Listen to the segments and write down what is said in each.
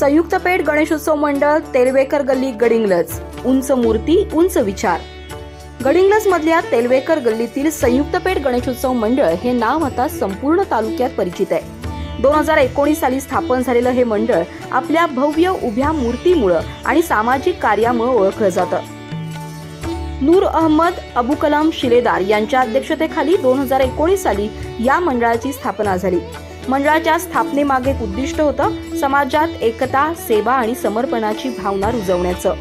संयुक्त पेठ गणेशोत्सव मंडळ तेलवेकर गल्ली गडिंगलज. उंच मूर्ती उंच विचार. गडिंगलज मधल्या तेलवेकर गल्लीतील संयुक्त पेठ गणेशोत्सव मंडळ हे नाव आता संपूर्ण तालुक्यात परिचित आहे. दोन हजार एकोणीस साली स्थापन झालेलं हे मंडळ आपल्या भव्य उभ्या मूर्तीमुळं आणि सामाजिक कार्यामुळं ओळखलं जातं. नूर अहमद अबू कलाम शिलेदार यांच्या अध्यक्षतेखाली दोन हजार एकोणीस साली या मंडळाची स्थापना झाली. मंडळाच्या स्थापनेमागे एक उद्दिष्ट होतं समाजात एकता सेवा आणि समर्पणाची भावना रुजवण्याचं.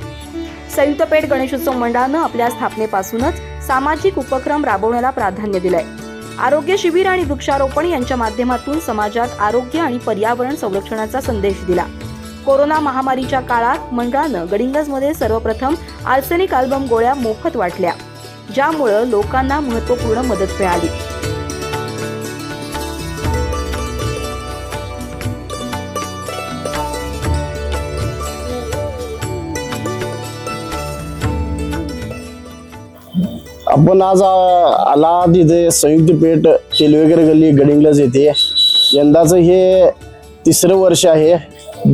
संयुक्त पेठ गणेशोत्सव मंडळानं आपल्या स्थापनेपासूनच सामाजिक उपक्रम राबवण्याला प्राधान्य दिलंय. आरोग्य शिबिर आणि वृक्षारोपण यांच्या माध्यमातून समाजात आरोग्य आणि पर्यावरण संरक्षणाचा संदेश दिला. कोरोना महामारीच्या काळात मंडळानं गडिंगजमध्ये सर्वप्रथम आर्सेनिक अल्बम गोळ्या मोफत वाटल्या ज्यामुळं लोकांना महत्त्वपूर्ण मदत मिळाली. आपण आज आला तिथे संयुक्त पेठ तेलवेकर गल्ली गडिंगलज येते यंदाचं हे तिसरं वर्ष आहे.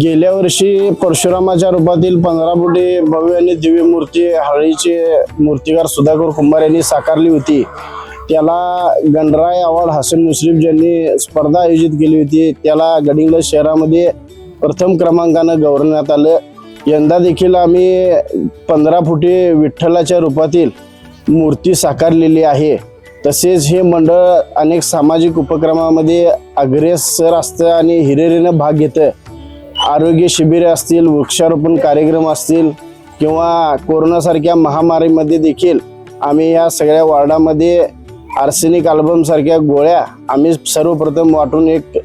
गेल्या वर्षी परशुरामाच्या रूपातील पंधरा फुटी भव्य आणि दिव्य मूर्ती हळीचे मूर्तिकार सुधाकर कुंभार यांनी साकारली होती. त्याला गणराय अवॉर्ड हसन मुश्रीफ ज्यांनी स्पर्धा आयोजित केली होती त्याला गडिंगल शहरामध्ये प्रथम क्रमांकानं गौरवण्यात आलं. यंदा देखील आम्ही पंधरा फुटी विठ्ठलाच्या रूपातील मूर्ती साकारलेली आहे. तसेच हे मंडळ अनेक सामाजिक उपक्रमामध्ये अग्रेसर असतं आणि हिरेरीनं भाग घेतं. आरोग्य शिबिरे असतील वृक्षारोपण कार्यक्रम असतील किंवा कोरोनासारख्या महामारीमध्ये देखील आम्ही या सगळ्या वॉर्डामध्ये आर्सेनिक अल्बमसारख्या गोळ्या आम्ही सर्वप्रथम वाटून एक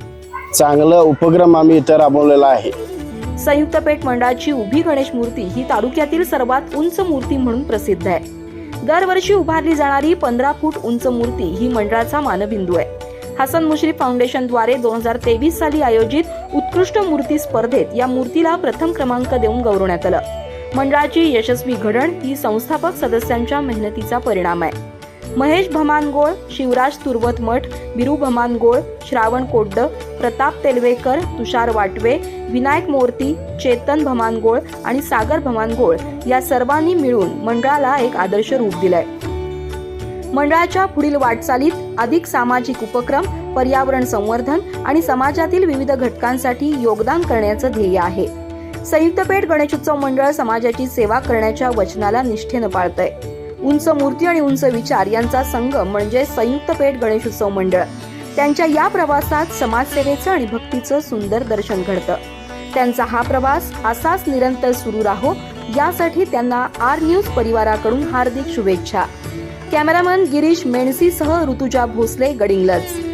चांगलं उपक्रम आम्ही इथं राबवलेला आहे. संयुक्त पेठ मंडळाची उभी गणेश मूर्ती ही तालुक्यातील सर्वात उंच मूर्ती म्हणून प्रसिद्ध आहे. दरवर्षी उभारली जाणारी पंधरा फूट उंच मूर्ती ही मंडळाचा मानबिंदू आहे. हसन मुश्रीफ फाउंडेशनद्वारे दोन हजार तेवीस साली आयोजित उत्कृष्ट मूर्ती स्पर्धेत या मूर्तीला प्रथम क्रमांक देऊन गौरवण्यात आलं. मंडळाची यशस्वी घडण ही संस्थापक सदस्यांच्या मेहनतीचा परिणाम आहे. महेश भमानगोळ शिवराज तुर्वत मठ बिरू भमानगोळ श्रावण कोड्ड प्रताप तेलवेकर तुषार वाटवे विनायक मोर्ती चेतन भमानगोळ आणि सागर भमानगोळ या सर्वांनी मिळून मंडळाला एक आदर्श रूप दिलंय. मंडळाच्या पुढील वाटचालीत अधिक सामाजिक उपक्रम पर्यावरण संवर्धन आणि समाजातील विविध घटकांसाठी योगदान करण्याचं ध्येय आहे. संयुक्त पेठ गणेशोत्सव मंडळ समाजाची सेवा करण्याच्या वचनाला निष्ठेनं पाळतंय. उंच मूर्ती आणि उंच विचार यांचा संगम म्हणजे संयुक्त पेठ गणेशोत्सव मंडळ. त्यांच्या या प्रवासात समाजसेवेचं आणि भक्तीचं सुंदर दर्शन घडतं. त्यांचा हा प्रवास असाच निरंतर सुरू राहो यासाठी त्यांना आर न्यूज परिवाराकडून हार्दिक शुभेच्छा. कॅमेरामन गिरीश मेणसीसह ऋतुजा भोसले गडिंगलज.